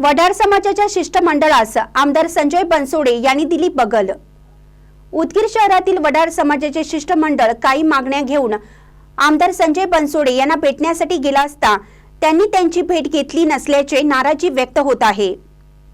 वडार समाजाच्या शिष्टमंडळास आमदार संजय बनसोडे यांनी दिली बगल. उदगीर शहरातील वडार समाजाचे शिष्टमंडळ काही मागण्या घेऊन आमदार संजय बनसोडे यांना भेटण्यासाठी गेला असता त्यांनी त्यांची भेट घेतली नसल्याचे नाराजी व्यक्त होत आहे.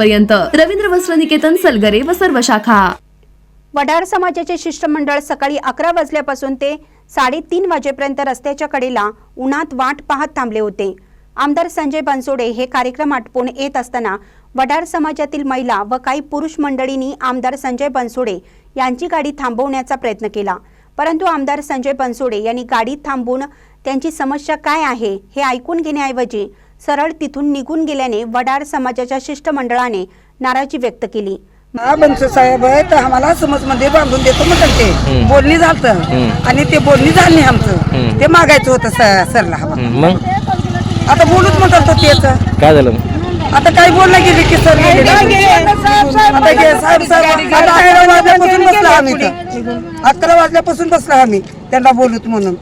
पर्यंत रवींद्र वस्त्र निकेतन सलगरे व सर्व शाखा. वडार समाजाचे शिष्टमंडळ सकाळी अकरा वाजल्यापासून ते साडेतीन वाजेपर्यंत रस्त्याच्या कडेला उन्हात वाट पाहत थांबले होते. आमदार संजय बनसोडे हे कार्यक्रम आटपून येत असताना वडार समाजातील महिला व काही पुरुष मंडळींनी आमदार संजय बनसोडे यांची गाडी थांबवण्याचा प्रयत्न केला. परंतु आमदार संजय बनसोडे यांनी गाडी थांबवून त्यांची समस्या काय आहे हे ऐकून घेण्याऐवजी सरळ तिथून निघून गेल्याने वडार समाजाच्या शिष्टमंडळाने नाराजी व्यक्त केली. हा बनसो साहेब आहे तर आम्हाला समजमध्ये बांधून देतो म्हणतात ते. बोलणी झालत. आणि ते बोलणी झाली नाही आमचं. ते मागायचं होतं स- सरला मग? आता बोलूच म्हणतात तो तेच. काय झालं मग? आता काही बोलणं गेली की सर गेले. आता गे- साहेब साहेब आता अकरा वाजल्यापासून बसला आम्ही इथं. अकरा वाजल्यापासून बसला आम्ही. त्यांना बोलूत म्हणून.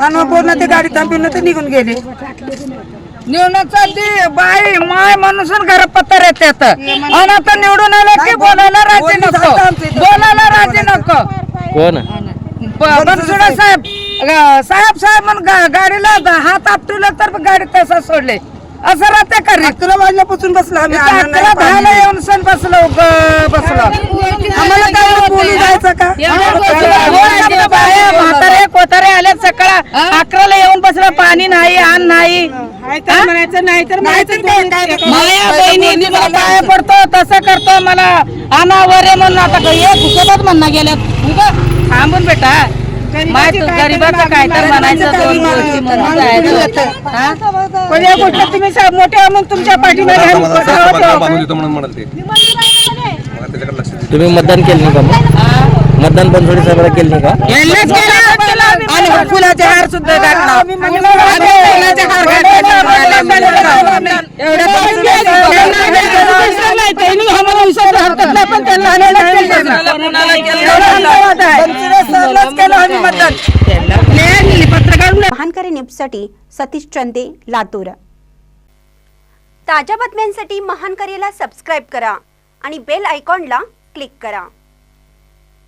आणि बोलणं ते गाडी थांबून ते निघून गेले. निवडून चालली. बाई माय म्हणून घर पत्तर येतात आणि आता निवडून आलं की बोलायला राजी नको. बोलायला राजी नको. कोण? बनसुडा साहेब. साहेब साहेब म्हणून गा- गाडीला द- हात आपटवलं तर गाडी तसा सोडले. असं राहते का अकरा वाजल्यापासून बसलो आम्ही. अकरा दहाला येऊन सण बसलो ग- बसलो आम्हाला काय बोलू जायचं का म्हातारे आले सकाळ अकराला येऊन बसलं पाणी नाही अन्न नाही. म्हणायचं नाही तर माया बहिणी तुला पाया पडतो तसं करतो मला. आणा वरे म्हणून आता एक म्हणणं गेल्यात. थांबून बेटा. गरीबाचं काय तर म्हणायचं हा? तुम्ही मोठ्या मग तुमच्या दे. तुम्ही मतदान केलं का मतदान बनसोडे साहेबांना केलं का? फुलाचे हार सुद्धा फुलाचे हार मतदान. महानकरी न्यूजसाठी सतीश चंदे लातूर ताज्या बातम्यांसाठी महानकरीला सबस्क्राईब करा आणि बेल आयकॉनला क्लिक करा